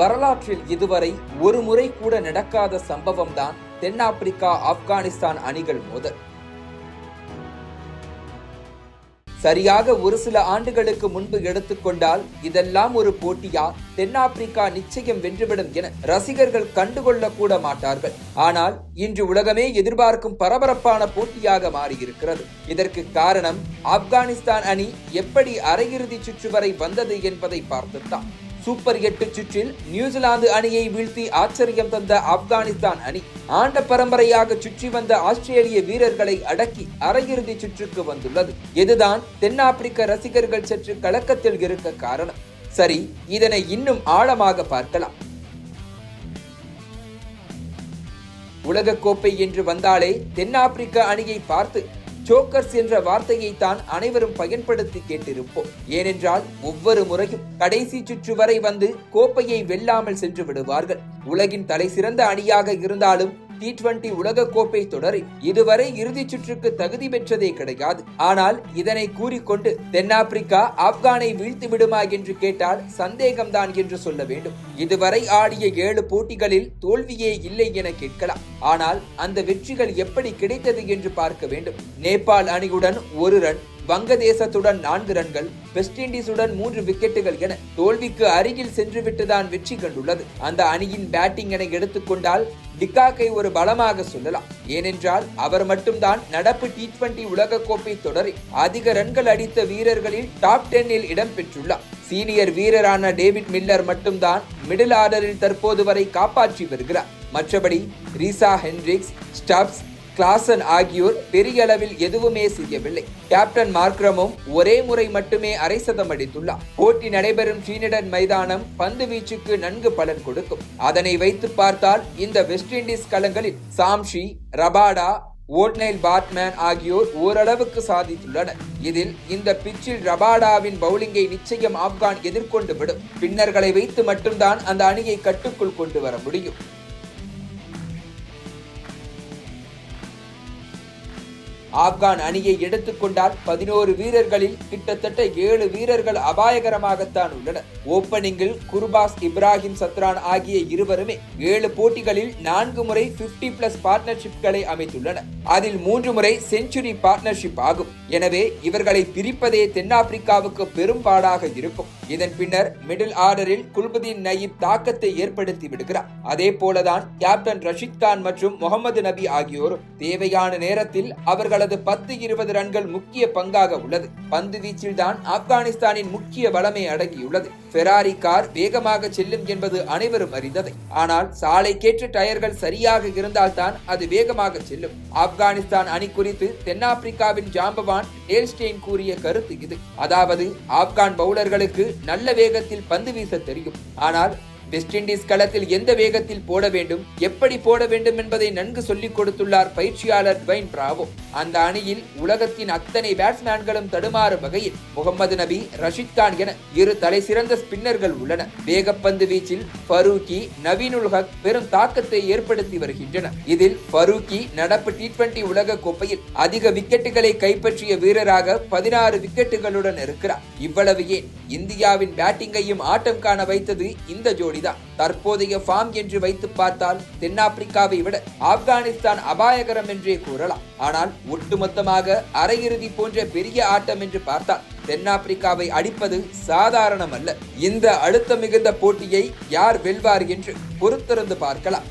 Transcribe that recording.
வரலாற்றில் இதுவரை ஒரு முறை கூட நடக்காத சம்பவம்தான் தென்னாப்பிரிக்கா ஆப்கானிஸ்தான் அணிகள் மோதல். சரியாக ஒரு சில ஆண்டுகளுக்கு முன்பு எடுத்துக்கொண்டால் இதெல்லாம் ஒரு போட்டியா? தென்னாப்பிரிக்கா நிச்சயம் வென்றுவிடும் என ரசிகர்கள் கண்டுகொள்ள கூட மாட்டார்கள். ஆனால் இன்று உலகமே எதிர்பார்க்கும் பரபரப்பான போட்டியாக மாறியிருக்கிறது. இதற்கு காரணம் ஆப்கானிஸ்தான் அணி எப்படி அரையிறுதி சுற்று வரை வந்தது என்பதை பார்த்துத்தான். சூப்பர் எட்டு சுற்றில் நியூசிலாந்து அணியை வீழ்த்தி ஆச்சரியம் தந்த ஆப்கானிஸ்தான் அணி ஆண்ட பரம்பரையாக சுற்றி வந்த ஆஸ்திரேலிய வீரர்களை அடக்கி அரையிறுதி சுற்றுக்கு வந்துள்ளது. இதுதான் தென்னாப்பிரிக்க ரசிகர்கள் சற்று கலக்கத்தில் இருக்க காரணம். சரி இதனை இன்னும் ஆழமாக பார்க்கலாம். உலகக்கோப்பை என்று வந்தாலே தென்னாப்பிரிக்க அணியை பார்த்து ஜோக்கர்ஸ் என்ற வார்த்தையை தான் அனைவரும் பயன்படுத்தி கேட்டிருப்போம். ஏனென்றால் ஒவ்வொரு முறையும் கடைசி சுற்று வரை வந்து கோப்பையை வெல்லாமல் சென்று விடுவார்கள். உலகின் தலை சிறந்த அணியாக இருந்தாலும் டி டுவெண்டி உலக கோப்பை தொடரில் இதுவரை இறுதிச் சுற்றுக்கு தகுதி பெற்றதே கிடையாது. ஆனால் இதனை கூறிக்கொண்டு தென்னாப்பிரிக்கா ஆப்கானை வீழ்த்தி விடுமா என்று கேட்டால் சந்தேகம்தான் என்று சொல்ல வேண்டும். இதுவரை ஆடிய ஏழு போட்டிகளில் தோல்வியே இல்லை என கேட்கலாம். ஆனால் அந்த வெற்றிகள் எப்படி கிடைத்தது என்று பார்க்க வேண்டும். நேபாள் அணியுடன் ஒரு ரன் வங்கதேசத்துடன் நான்கு ரன்கள் வெஸ்ட் இண்டீஸுடன் மூன்று விக்கெட்டுகள் என தோல்விக்கு அருகில் சென்றுவிட்டுதான் வெற்றி கண்டுள்ளது. அந்த அணியின் பேட்டிங் என எடுத்துக்கொண்டால் டிகாக்கை ஒரு பலமாக சொல்லலாம். ஏனென்றால் அவர் மட்டும்தான் நடப்பு டி டுவெண்டி உலகக்கோப்பை தொடரில் அதிக ரன்கள் அடித்த வீரர்களில் டாப் டென்னில் இடம் பெற்றுள்ளார். சீனியர் வீரரான டேவிட் மில்லர் மட்டும்தான் மிடில் ஆர்டரில் தற்போது வரை காப்பாற்றி வருகிறார். மற்றபடி ரீசா ஹென்ரிக்ஸ் ஸ்டப்ஸ் கிளாசன் ஆகியோர் பெரிய அளவில் எதுவுமே செய்யவில்லை. கேப்டன் மார்க்ரமும் ஒரே முறை மட்டுமே அரை சதம் அடித்துள்ளார். போட்டி நடைபெறும் ட்ரீனிடன் மைதானம் பந்து வீச்சுக்கு நன்கு பலன் கொடுக்கும். அதனை வைத்து பார்த்தால் இந்த வெஸ்ட் இண்டீஸ் களங்களில் சாம்ஷி ரபாடா ஓட்னைல் பாட்மேன் ஆகியோர் ஓரளவுக்கு சாதித்துள்ளனர். இதில் இந்த பிச்சில் ரபாடாவின் பவுலிங்கை நிச்சயம் ஆப்கான் எதிர்கொண்டு விடும். பின்னர்களை வைத்து மட்டும்தான் அந்த அணியை கட்டுக்குள் கொண்டு வர முடியும். ஆப்கான் அணியை எடுத்துக்கொண்டால் பதினோரு வீரர்களில் கிட்டத்தட்ட ஏழு வீரர்கள் அபாயகரமாகத்தான் உள்ளனர். ஓப்பனிங்கில் குர்பாஸ் இப்ராஹிம் சத்ரான் ஆகிய இருவருமே ஏழு போட்டிகளில் நான்கு முறை பிப்டி பிளஸ் பார்ட்னர்ஷிப்களை அமைத்துள்ளனர். அதில் மூன்று முறை செஞ்சுரி பார்ட்னர்ஷிப் ஆகும். எனவே இவர்களை பிரிப்பதே தென்னாப்பிரிக்காவுக்கு பெரும்பாடாக இருக்கும். இதன் பின்னர் மிடில் ஆர்டரில் குல்புதீன் நயீப் தாக்கத்தை ஏற்படுத்தி விடுகிறார். அதே போலதான் கேப்டன் ரஷித் கான் மற்றும் முகமது நபி ஆகியோரும் தேவையான நேரத்தில் அவர்களது பத்து இருபது ரன்கள் முக்கிய பங்காக உள்ளது. பந்து வீச்சில் தான் ஆப்கானிஸ்தானின் முக்கிய வளமை அடங்கியுள்ளது. ஃபெராரி கார் வேகமாக செல்லும் என்பது அனைவரும் அறிந்ததை. ஆனால் சாலைக்கேற்ற டயர்கள் சரியாக இருந்தால்தான் அது வேகமாக செல்லும். ஆப்கானிஸ்தான் அணி குறித்து தென்னாப்பிரிக்காவின் ஜாம்பவான் டேல்ஸ்டெயின் கூறிய கருத்து இது. அதாவது ஆப்கான் பவுலர்களுக்கு நல்ல வேகத்தில் பந்து வீச தெரியும். ஆனால் வெஸ்ட் இண்டீஸ் களத்தில் எந்த வேகத்தில் போட வேண்டும் எப்படி போட வேண்டும் என்பதை நன்கு சொல்லிக் கொடுத்துள்ளார் பயிற்சியாளர் ட்வைன் பிராவோ அந்த அணியில் உலகத்தின் அத்தனை பேட்ஸ்மேன்களும் தடுமாறும் வகையில் முகமது நபி ரஷித் கான் என இரு தலை சிறந்த ஸ்பின்னர்கள் உள்ளன. வேகப்பந்து வீச்சில் ஃபரூக்கி நவீனுல் ஹக் பெரும் தாக்கத்தை ஏற்படுத்தி வருகின்றனர். இதில் ஃபரூக்கி நடப்பு டி டுவெண்டி உலக கோப்பையில் அதிக விக்கெட்டுகளை கைப்பற்றிய வீரராக பதினாறு விக்கெட்டுகளுடன் இருக்கிறார். இவ்வளவு ஏன்? இந்தியாவின் பேட்டிங்கையும் ஆட்டம் காண வைத்தது இந்த ஜோடி அப்படிதான் தற்போதைய ஃபார்ம் என்று வைத்து பார்த்தால் தென்னாப்பிரிக்காவை விட ஆப்கானிஸ்தான் அபாயகரம் என்றே கூறலாம். ஆனால் ஒட்டுமொத்தமாக அரையிறுதி போன்ற பெரிய ஆட்டம் என்று பார்த்தால் தென்னாப்பிரிக்காவை அடிப்பது சாதாரணமல்ல. இந்த அழுத்தம் மிகுந்த போட்டியை யார் வெல்வார் என்று பொறுத்திருந்து பார்க்கலாம்.